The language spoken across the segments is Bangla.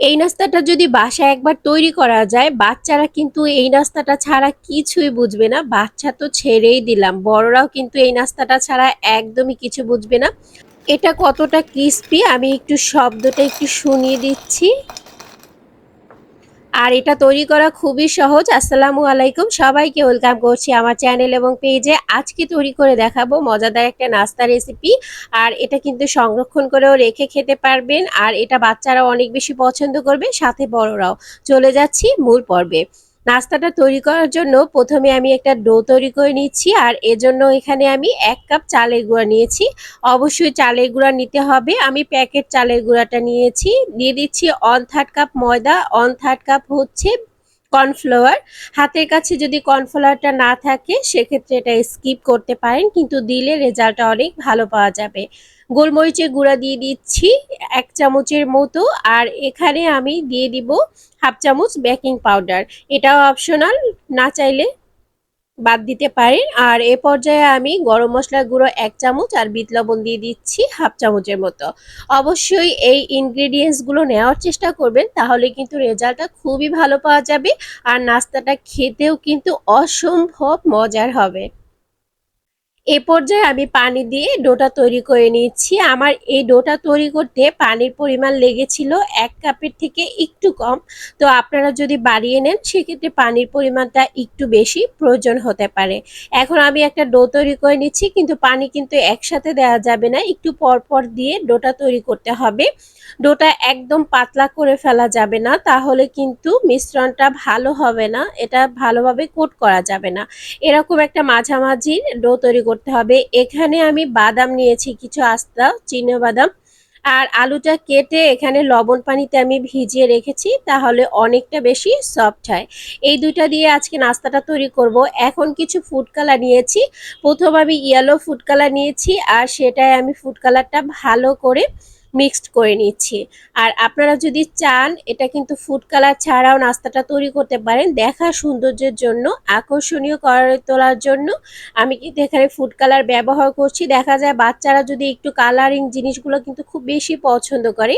এই নাস্তাটা যদি বাসায় একবার তৈরি করা যায়, বাচ্চারা কিন্তু এই নাস্তাটা ছাড়া কিছুই বুঝবে না। বাচ্চা তো ছেড়েই দিলাম। বড়রাও কিন্তু এই নাস্তাটা ছাড়া একদমই কিছু বুঝবে না। এটা কতটা ক্রিস্পি আমি একটু শব্দটা একটু শুনিয়ে দিচ্ছি। আর এটা তৈরি করা খুবই সহজ। আসসালামু আলাইকুম। সবাইকে ওয়েলকাম করছি আমার চ্যানেল এবং পেজে। আজকে তৈরি করে দেখাবো মজাদার একটা নাস্তা রেসিপি। আর এটা কিন্তু সংরক্ষণ করেও রেখে খেতে পারবেন। আর এটা বাচ্চারা অনেক বেশি পছন্দ করবে, সাথে বড়রাও। চলে যাচ্ছি মূল পর্বে। নাস্তাটা তৈরি করার জন্য প্রথমে আমি একটা ডো তৈরি করে নিচ্ছি আর এজন্য এখানে আমি এক কাপ চালের গুঁড়া নিয়েছি। অবশ্যই চালের গুঁড়া নিতে হবে। আমি প্যাকেট চালের গুঁড়াটা নিয়েছি। দিয়ে দিচ্ছি অন থার্ড কাপ ময়দা অন থার্ড কাপ হচ্ছে কর্নফ্লাওয়ার। হাতের কাছে যদি কর্নফ্লাওয়ারটা না থাকে, সেক্ষেত্রে এটা স্কিপ করতে পারেন, কিন্তু দিলে রেজাল্টটা অনেক ভালো পাওয়া যাবে। গোলমরিচের গুঁড়া দিয়ে দিচ্ছি এক চামচের মতো, আর এখানে আমি দিয়ে দিব হাফ চামচ বেকিং পাউডার। এটাও অপশনাল, না চাইলে বাদ দিতে পারেন আর এ পর্যায়ে আমি গরম মশলার গুঁড়ো এক চামচ আর বিট লবণ দিয়ে দিচ্ছি হাফ চামচের মতো। অবশ্যই এই ইনগ্রেডিয়েন্টসগুলো নেওয়ার চেষ্টা করবেন, তাহলে কিন্তু রেজাল্টটা খুবই ভালো পাওয়া যাবে। আর নাস্তাটা খেতেও কিন্তু অসম্ভব মজার হবে। এ পর্যায়ে আমি পানি দিয়ে ডোটা তৈরি করে নিচ্ছি আমার এই ডোটা তৈরি করতে পানির পরিমাণ লেগেছিল এক কাপের থেকে একটু কম। তো আপনারা যদি বাড়িয়ে নেন, সেক্ষেত্রে পানির পরিমাণটা একটু বেশি প্রয়োজন হতে পারে। এখন আমি একটা ডো তৈরি করে নিচ্ছি, কিন্তু পানি কিন্তু একসাথে দেওয়া যাবে না। একটু পরপর দিয়ে ডোটা তৈরি করতে হবে। ডোটা একদম পাতলা করে ফেলা যাবে না, তাহলে কিন্তু মিশ্রণটা ভালো হবে না। এটা ভালোভাবে কোট করা যাবে না। এরকম একটা মাঝামাঝি ডো তৈরি করতে হবে। এখানে আমি বাদাম নিয়েছি, কিছু আস্তা, চিনে বাদাম। আর আলুটা কেটে এখানে লবণ পানিতে আমি ভিজিয়ে রেখেছি, তাহলে অনেকটা বেশি সফট হয়। এই দুইটা দিয়ে আজকে নাস্তাটা তৈরি করব। এখন কিছু ফুড কালার নিয়েছি। প্রথম আমি ইয়েলো ফুড কালার নিয়েছি, আর সেটাই আমি ফুড কালারটা ভালো করে মিক্সড করে নিচ্ছি। আর আপনারা যদি চান, এটা কিন্তু ফুড কালার ছাড়াও নাস্তাটা তৈরি করতে পারেন। দেখা সৌন্দর্যের জন্য, আকর্ষণীয় করে তোলার জন্য আমি কিন্তু এখানে ফুড কালার ব্যবহার করছি। দেখা যায় বাচ্চারা যদি একটু কালারিং জিনিসগুলো কিন্তু খুব বেশি পছন্দ করে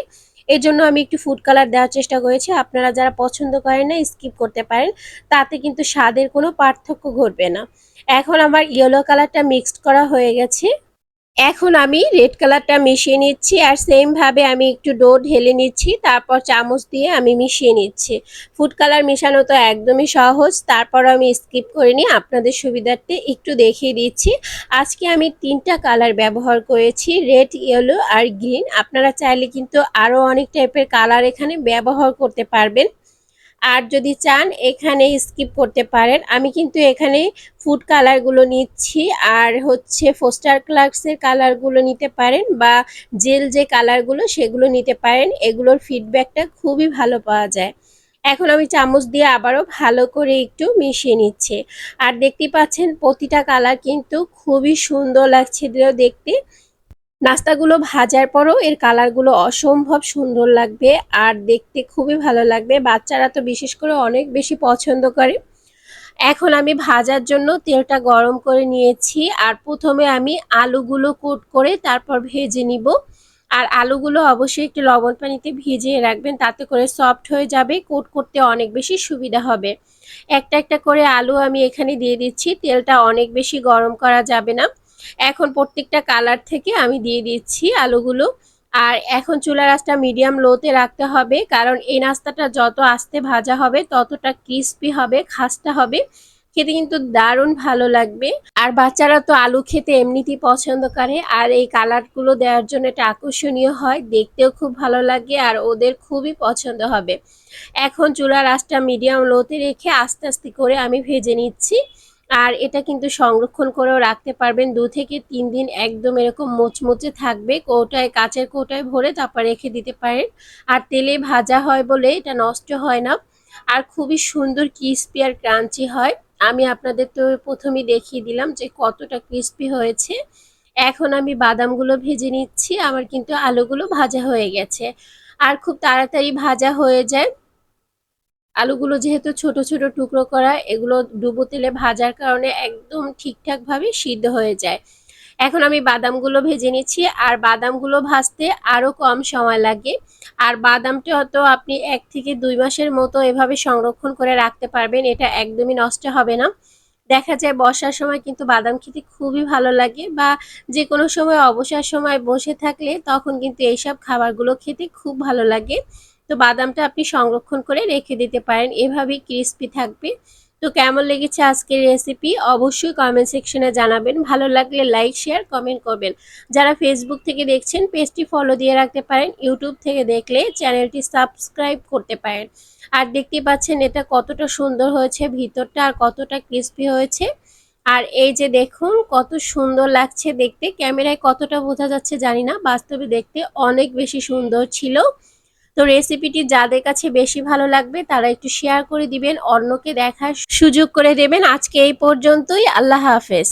এর জন্য আমি একটু ফুড কালার দেওয়ার চেষ্টা করেছি। আপনারা যারা পছন্দ করেন না স্কিপ করতে পারেন। তাতে কিন্তু স্বাদের কোনো পার্থক্য ঘটবে না। এখন আমার ইয়েলো কালারটা মিক্সড করা হয়ে গেছে। এখন আমি রেড কালারটা মিশিয়ে নিচ্ছি আর সেম ভাবে আমি একটু ডো ঢেলে নিচ্ছি, তারপর চামচ দিয়ে আমি মিশিয়ে নিচ্ছি। ফুড কালার মেশানো তো একদমই সহজ তারপর আমি স্কিপ করে নিই আপনাদের সুবিধার্থে একটু দেখিয়ে দিচ্ছি। আজকে আমি তিনটা কালার ব্যবহার করেছি রেড ইয়েলো আর গ্রিন আপনারা চাইলে কিন্তু আরও অনেক টাইপের কালার এখানে ব্যবহার করতে পারবেন। আর যদি চান, এখানে স্কিপ করতে পারেন। আমি কিন্তু এখানে ফুড কালারগুলো নিচ্ছি, আর হচ্ছে ফোস্টার ক্লার্কসের কালারগুলো নিতে পারেন বা জেল যে কালারগুলো সেগুলো নিতে পারেন। এগুলোর ফিডব্যাকটা খুবই ভালো পাওয়া যায়। এখন আমি চামচ দিয়ে আবারও ভালো করে একটু মিশিয়ে নিচ্ছি। আর দেখতে পাচ্ছেন, প্রতিটা কালার কিন্তু খুবই সুন্দর লাগছে দেখতে। নাস্তাগুলো ভাজার পরও এর কালারগুলো অসম্ভব সুন্দর লাগবে আর দেখতে খুবই ভালো লাগবে। বাচ্চারা তো বিশেষ করে অনেক বেশি পছন্দ করে। এখন আমি ভাজার জন্য তেলটা গরম করে নিয়েছি আর প্রথমে আমি আলুগুলো কোট করে তারপর ভেজে নিব। আর আলুগুলো অবশ্যই একটু লবণ পানিতে ভিজিয়ে রাখবেন, তাতে করে সফট হয়ে যাবে, কোট করতে অনেক বেশি সুবিধা হবে। একটা একটা করে আলু আমি এখানে দিয়ে দিচ্ছি, তেলটা অনেক বেশি গরম করা যাবে না। এখন প্রত্যেকটা কালার থেকে আমি দিয়ে দিচ্ছি আলুগুলো। আর এখন চুলা রাসটা মিডিয়াম লোতে রাখতে হবে, কারণ এই নাস্তাটা যত আস্তে ভাজা হবে, ততটা ক্রিস্পি হবে, খাস্তা হবে। খেতে কিন্তু দারুণ ভালো লাগবে। আর বাচ্চারা তো আলু খেতে এমনিতেই পছন্দ করে, আর এই কালারগুলো দেওয়ার জন্য এটা আকর্ষণীয় হয়, দেখতেও খুব ভালো লাগে আর ওদের খুবই পছন্দ হবে। এখন চুলার আঁচটা মিডিয়াম লোতে রেখে আস্তে আস্তে করে আমি ভেজে নিচ্ছি। আর এটা কিন্তু সংরক্ষণ করেও রাখতে পারবেন। দু থেকে তিন দিন একদম এরকম মোচমোচে থাকবে। কৌটায়, কাচের কৌটায় ভরে তারপর রেখে দিতে পারেন। আর তেলে ভাজা হয় বলে এটা নষ্ট হয় না। আর খুবই সুন্দর ক্রিস্পি আর ক্রাঞ্চি হয়। আমি আপনাদের তো প্রথমেই দেখিয়ে দিলাম যে কতটা ক্রিস্পি হয়েছে। এখন আমি বাদামগুলো ভেজে নিচ্ছি। আমার কিন্তু আলুগুলো ভাজা হয়ে গেছে। আর খুব তাড়াতাড়ি ভাজা হয়ে যায়। আলুগুলো যেহেতু ছোট ছোট টুকরো করা, এগুলো ডুবো তেলে ভাজার কারণে একদম ঠিকঠাকভাবে সিদ্ধ হয়ে যায়। এখন আমি বাদামগুলো ভেজে নিচ্ছি, আর বাদামগুলো ভাজতে আরও কম সময় লাগে। আর বাদামটা হয়তো আপনি এক থেকে দুই মাসের মতো এভাবে সংরক্ষণ করে রাখতে পারবেন, এটা একদমই নষ্ট হবে না। দেখা যায় বর্ষার সময় কিন্তু বাদাম খেতে খুবই ভালো লাগে বা যে কোনো সময় অবসর সময় বসে থাকলে তখন কিন্তু এইসব খাবারগুলো খেতে খুব ভালো লাগে। তো বাদামটা আপনি সংরক্ষণ করে রেখে দিতে পারেন। এভাবেই ক্রিস্পি থাকবে। তো কেমন লেগেছে আজকের রেসিপি অবশ্যই কমেন্ট সেকশনে জানাবেন। ভালো লাগলে লাইক শেয়ার কমেন্ট করবেন। যারা ফেসবুক থেকে দেখছেন পেজটি ফলো দিয়ে রাখতে পারেন। ইউটিউব থেকে দেখলে চ্যানেলটি সাবস্ক্রাইব করতে পারেন। আর দেখতে পাচ্ছেন এটা কতটা সুন্দর হয়েছে, ভিতরটা আর কতটা ক্রিস্পি হয়েছে। আর এই যে দেখুন, কত সুন্দর লাগছে দেখতে। ক্যামেরায় কতটা বোঝা যাচ্ছে জানি না। বাস্তবে দেখতে অনেক বেশি সুন্দর ছিল। তো রেসিপিটি যাদের কাছে বেশি ভালো লাগবে, তারা একটু শেয়ার করে দিবেন, অন্যকে দেখার সুযোগ করে দেবেন। আজকে এই পর্যন্তই, আল্লাহ হাফেজ।